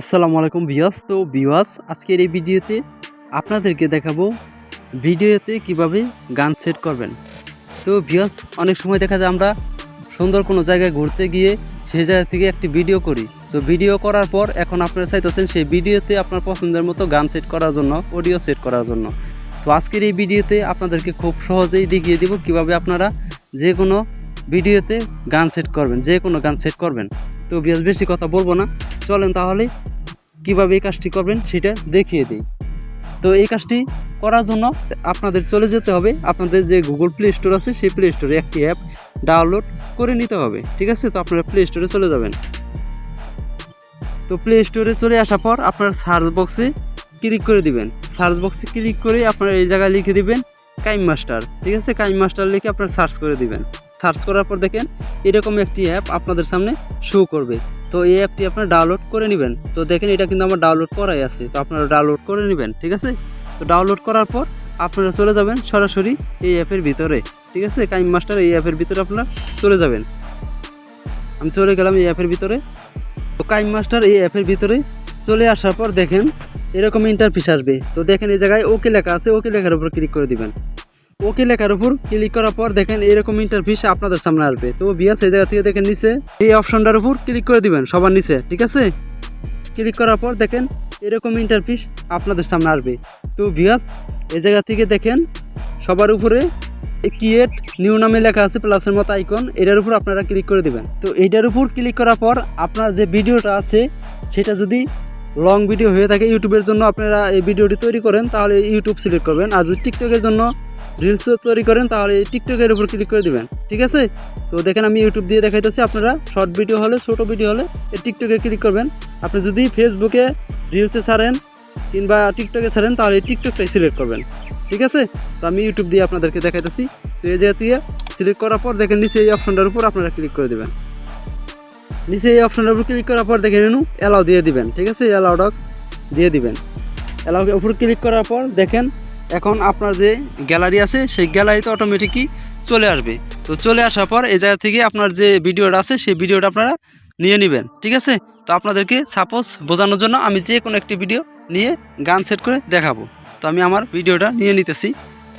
আসসালামু আলাইকুম বিয়াস তো বিওয়াস আজকের এই ভিডিওতে আপনাদেরকে দেখাবো ভিডিওতে কীভাবে গান সেট করবেন। তো বিয়াস অনেক সময় দেখা যায় আমরা সুন্দর কোনো জায়গায় ঘুরতে গিয়ে সেই জায়গা থেকে একটি ভিডিও করি। তো ভিডিও করার পর এখন আপনারা চাইতেছেন সেই ভিডিওতে আপনার পছন্দের মতো গান সেট করার জন্য, অডিও সেট করার জন্য। তো আজকের এই ভিডিওতে আপনাদেরকে খুব সহজেই দেখিয়ে দেব কীভাবে আপনারা যে কোনো ভিডিওতে গান সেট করবেন যে কোনো গান সেট করবেন। তো বিয়াস বেশি কথা বলব না। চলেন তাহলে কীভাবে এই কাজটি করবেন সেটা দেখিয়ে দিই। তো এই কাজটি করার জন্য আপনাদের চলে যেতে হবে। আপনাদের যে গুগল প্লে স্টোর আছে, সেই প্লে স্টোরে একটি অ্যাপ ডাউনলোড করে নিতে হবে। ঠিক আছে? তো আপনারা প্লে স্টোরে চলে যাবেন। তো প্লে স্টোরে চলে আসার পর আপনার সার্চ বক্সে ক্লিক করে দিবেন। সার্চ বক্সে ক্লিক করে আপনারা এই জায়গায় লিখে দিবেন কাইম মাস্টার ঠিক আছে? কাইম মাস্টার লিখে আপনারা সার্চ করে দিবেন। সার্চ করার পর দেখেন এরকম একটি অ্যাপ আপনাদের সামনে শো করবে। তো এই অ্যাপটি আপনারা ডাউনলোড করে নেবেন। তো দেখেন এটা কিন্তু আমার ডাউনলোড করাই আছে। তো আপনারা ডাউনলোড করে নেবেন, ঠিক আছে? তো ডাউনলোড করার পর আপনারা চলে যাবেন সরাসরি এই অ্যাপের ভিতরে, ঠিক আছে? কাইম মাস্টার এই অ্যাপের ভিতরে আপনারা চলে যাবেন। আমি চলে গেলাম এই অ্যাপের ভিতরে। তো কাইম মাস্টার এই অ্যাপের ভিতরে চলে আসার পর দেখেন এরকম ইন্টারফিস আসবে। তো দেখেন এই জায়গায় ওকে লেখা আছে। ওকে লেখার উপর ক্লিক করে দিবেন। ওকে লেখার উপর ক্লিক করার পর দেখেন এরকম ইন্টারফিস আপনাদের সামনে আসবে। তো বিয়াস, এই জায়গা থেকে দেখেন নিচে, এই অপশনটার উপর ক্লিক করে দিবেন সবার নিচে, ঠিক আছে? ক্লিক করার পর দেখেন এরকম ইন্টারফিস আপনাদের সামনে আসবে। তো বিয়াস, এই জায়গা থেকে দেখেন সবার উপরে ক্রিয়েট নিউ নামে লেখা আছে প্লাসের মতো আইকন এটার উপর আপনারা ক্লিক করে দিবেন। তো এটার উপর ক্লিক করার পর আপনার যে ভিডিওটা আছে, সেটা যদি লং ভিডিও হয়ে থাকে, ইউটিউবের জন্য আপনারা এই ভিডিওটি তৈরি করেন, তাহলে ইউটিউব সিলেক্ট করবেন। আর যদি টিকটকের জন্য রিলসও তৈরি করেন, তাহলে এই টিকটকের উপর ক্লিক করে দিবেন, ঠিক আছে? তো দেখেন আমি ইউটিউব দিয়ে দেখাইতেছি আপনারা শর্ট ভিডিও হলে, ছোট ভিডিও হলে, এই টিকটকে ক্লিক করবেন। আপনি যদি ফেসবুকে রিলসে ছাড়েন কিংবা টিকটকে ছাড়েন, তাহলে এই টিকটকটাই সিলেক্ট করবেন, ঠিক আছে? তো আমি ইউটিউব দিয়ে আপনাদেরকে দেখাইতেছি। তো এই জায়গা থেকে সিলেক্ট করার পর দেখেন নিচে এই অপশনটার উপর আপনারা ক্লিক করে দেবেন। নিচে এই অপশনের উপর ক্লিক করার পর দেখে নিন অ্যালাউ দিয়ে দিবেন, ঠিক আছে? অ্যালাউটা দিয়ে দিবেন। অ্যালাউ উপর ক্লিক করার পর দেখেন এখন আপনার যে গ্যালারি আছে, সেই গ্যালারিতে অটোমেটিকই চলে আসবে। তো চলে আসার পর এই জায়গা থেকে আপনার যে ভিডিওটা আছে, সেই ভিডিওটা আপনারা নিয়ে নেবেন, ঠিক আছে? তো আপনাদেরকে সাপোজ বোঝানোর জন্য আমি যে কোনো একটি ভিডিও নিয়ে গান সেট করে দেখাবো। তো আমি আমার ভিডিওটা নিয়ে নিতেছি।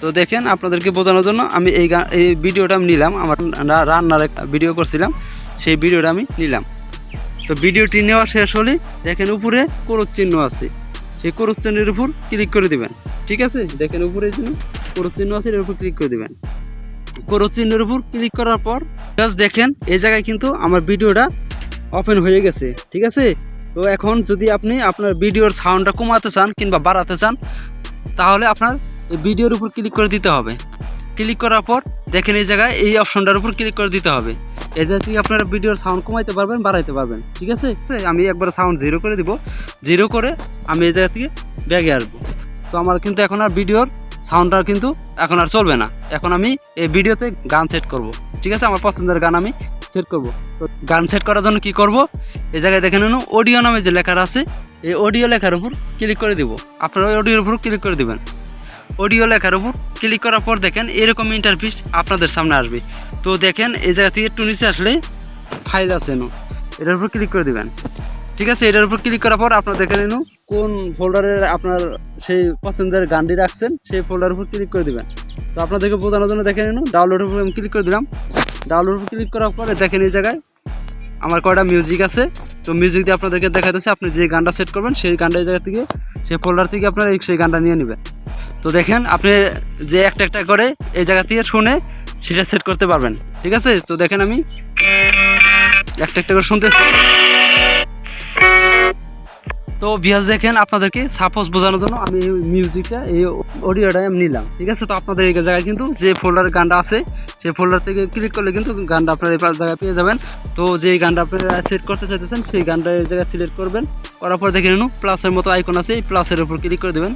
তো দেখেন, আপনাদেরকে বোঝানোর জন্য আমি এই গান এই ভিডিওটা আমি নিলাম। আমার রান্নার একটা ভিডিও করছিলাম, সেই ভিডিওটা আমি নিলাম। তো ভিডিওটি নেওয়া শেষ হলে দেখেন উপরে করুচ চিহ্ন আছে। সেই করুচ চিহ্নের উপর ক্লিক করে দিবেন। ঠিক আছে? দেখেন উপরে জন্য করুচ চিহ্ন আছে, এর উপর ক্লিক করে দিবেন। করুচ চিহ্নের উপর ক্লিক করার পর জাস্ট দেখেন, এই জায়গায় কিন্তু আমার ভিডিওটা ওপেন হয়ে গেছে, ঠিক আছে? তো এখন যদি আপনি আপনার ভিডিওর সাউন্ডটা কমাতে চান কিংবা বাড়াতে চান, তাহলে আপনার ভিডিওর উপর ক্লিক করে দিতে হবে। ক্লিক করার পর, দেখেন এই জায়গায় এই অপশনটার উপর ক্লিক করে দিতে হবে। জায়গা থেকে আপনারা ভিডিওর সাউন্ড কমাইতে পারবেন, বাড়াইতে পারবেন, ঠিক আছে? আমি একবার সাউন্ড জিরো করে দিব। জিরো করে আমি এই জায়গা থেকে ব্যাগে আসব। তো আমার কিন্তু এখন আর ভিডিওর সাউন্ডটা কিন্তু এখন আর চলবে না। এখন আমি এই ভিডিওতে গান সেট করব। ঠিক আছে? আমার পছন্দের গান আমি সেট করব। তো গান সেট করার জন্য কি করব? এই জায়গায় দেখে নিন অডিও নামে যে লেখার আছে, এই অডিও লেখার উপর ক্লিক করে দিব। আপনারা ওই অডিওর উপর ক্লিক করে দিবেন। অডিও লেখার উপর ক্লিক করার পর দেখেন, এরকম ইন্টারফিস আপনাদের সামনে আসবে। তো দেখেন, এই জায়গা থেকে একটু নিচে আসলে ফাইল আছে এটার উপর ক্লিক করে দিবেন। ঠিক আছে, এটার উপর ক্লিক করার পর আপনার দেখে নিন কোন ফোল্ডারে আপনার সেই পছন্দের গানটি রাখছেন, সেই ফোল্ডার উপর ক্লিক করে দিবেন। তো আপনাদেরকে বোঝানোর জন্য দেখে নিন ডাউনলোডের উপর আমি ক্লিক করে দিলাম। ডাউনলোড উপর ক্লিক করার পরে দেখেন এই জায়গায় আমার কয়টা মিউজিক আছে। তো মিউজিক দিয়ে আপনাদেরকে দেখাতেছে আপনি যে গানটা সেট করবেন, সেই গানটা এই জায়গা থেকে, সেই ফোল্ডার থেকে আপনারা সেই গানটা নিয়ে নেবেন। তো দেখেন, আপনি যে একটা একটা করে এই জায়গা থেকে শুনে সেটা সেট করতে পারবেন। ঠিক আছে? তো দেখেন আমি একটা একটা করে শুনতেছি। তো বিয়াস দেখেন, আপনাদেরকে সাপোজ বোঝানোর জন্য আমি এই মিউজিকটা এই অডিওটা আমি নিলাম, ঠিক আছে? তো আপনাদের এই জায়গায় কিন্তু যে ফোল্ডারের গানটা আছে, সেই ফোল্ডার থেকে ক্লিক করলে কিন্তু গানটা আপনারা এই জায়গায় পেয়ে যাবেন। তো যে গানটা আপনারা সেট করতে চাইতেছেন, সেই গানটা এই জায়গায় সিলেক্ট করবেন। করার পর দেখে নিন প্লাসের মতো আইকন আছে, এই প্লাসের উপর ক্লিক করে দেবেন।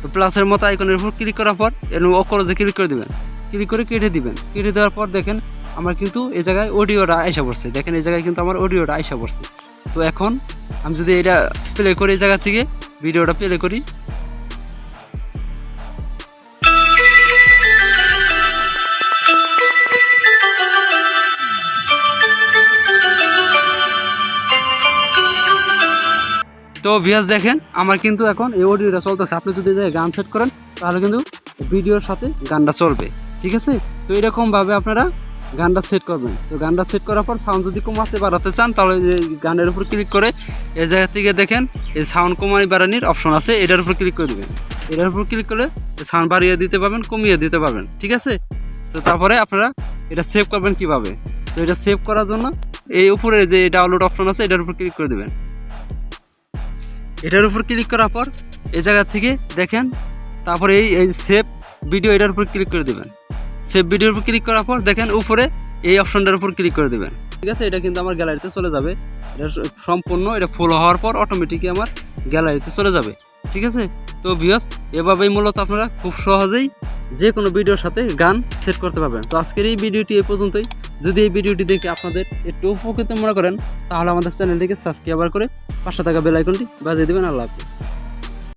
তো প্লাসের মতো আইকনের উপর ক্লিক করার পর, এর অকরজে ক্লিক করে দিবেন ক্লিক করে কেটে দিবেন। কেটে দেওয়ার পর দেখেন, আমার কিন্তু এই জায়গায় অডিওটা আইসা পড়ছে। দেখেন, এই জায়গায় কিন্তু আমার অডিওটা আইসা পড়ছে। তো এখন আমি যদি এটা প্লে করি এই জায়গা থেকে, ভিডিওটা প্লে করি। তো ভিয়াস দেখেন, আমার কিন্তু এখন এই অডিওটা চলতেছে। আপনি যদি গান সেট করেন, তাহলে কিন্তু ভিডিওর সাথে গানটা চলবে। ঠিক আছে? তো এরকমভাবে আপনারা গানটা সেট করবেন। তো গানটা সেট করার পর সাউন্ড যদি কমাতে বাড়াতে চান, তাহলে গানের উপর ক্লিক করে এই জায়গা থেকে দেখেন, এই সাউন্ড কমাই বাড়ানির অপশন আছে, এটার উপর ক্লিক করে দেবেন। এটার উপর ক্লিক করলে সাউন্ড বাড়িয়ে দিতে পারবেন, কমিয়ে দিতে পারবেন, ঠিক আছে? তো তারপরে আপনারা এটা সেভ করবেন কীভাবে? তো এটা সেভ করার জন্য এই উপরে যে ডাউনলোড অপশন আছে, এটার উপর ক্লিক করে দেবেন। এটার উপর ক্লিক করার পর এই জায়গা থেকে দেখেন, তারপরে এই এই সেভ ভিডিও এটার উপর ক্লিক করে দেবেন। সেভ ভিডিওর উপর ক্লিক করার পর দেখেন উপরে এই অপশনটার উপর ক্লিক করে দেবেন। ঠিক আছে? এটা কিন্তু আমার গ্যালারিতে চলে যাবে। এটা সম্পূর্ণ, এটা ফলো হওয়ার পর অটোমেটিকই আমার গ্যালারিতে চলে যাবে। ঠিক আছে? তো ভিউয়ার্স এভাবেই মূলত আপনারা খুব সহজেই যে কোনো ভিডিওর সাথে গান সেট করতে পারবেন। তো আজকের এই ভিডিওটি এ পর্যন্তই। যদি এই ভিডিওটি দেখে আপনাদের একটু উপকৃত মনে করেন, তাহলে আমাদের চ্যানেলটিকে সাবস্ক্রাইবার করে পাশে থাকা বেল আইকনটি বাজিয়ে দেবেন। আল্লাহ হাফিজ।